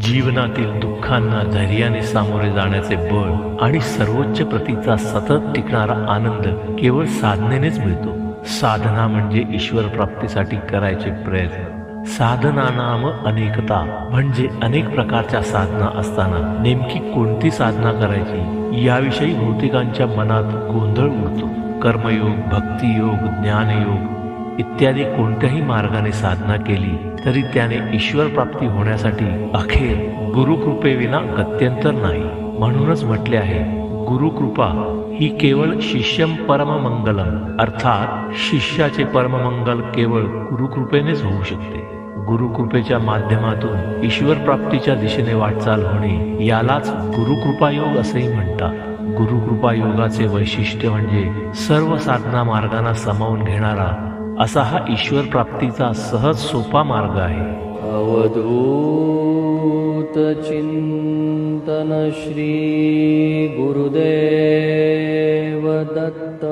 जीवनातील दुःखांना धैर्याने सामोरे जाण्याचे बळ आणि सर्वोच्च प्रतीचा सतत टिकणारा आनंद केवळ साधनेनेच मिळतो. साधना म्हणजे ईश्वर प्राप्तीसाठी करायचे प्रयत्न. साधना नाम अनेकता म्हणजे अनेक प्रकारच्या साधना असताना नेमकी कोणती साधना करायची याविषयी बहुतेकांच्या मनात गोंधळ उडतो. कर्मयोग भक्तियोग ज्ञानयोग इत्यादी कोणत्याही मार्गाने साधना केली तरी त्याने ईश्वर प्राप्ती होण्यासाठी अखेर गुरुकृपेविना गत्यंतर नाही. म्हणूनच म्हटले आहे गुरुकृपा ही केवळ शिष्यम परममंगलम अर्थात शिष्याचे परममंगल केवळ गुरुकृपेनेच होऊ शकते. गुरुकृपेच्या माध्यमातून ईश्वर प्राप्तीच्या दिशेने वाटचाल होणे यालाच गुरुकृपायोग असेही म्हणतात. गुरुकृपा योगाचे वैशिष्ट्य म्हणजे सर्व साधना मार्गांना सामावून घेणारा असा हा ईश्वर प्राप्तीचा सहज सोपा मार्ग आहे. अवधूत चिंतन श्री गुरुदेव दत्त.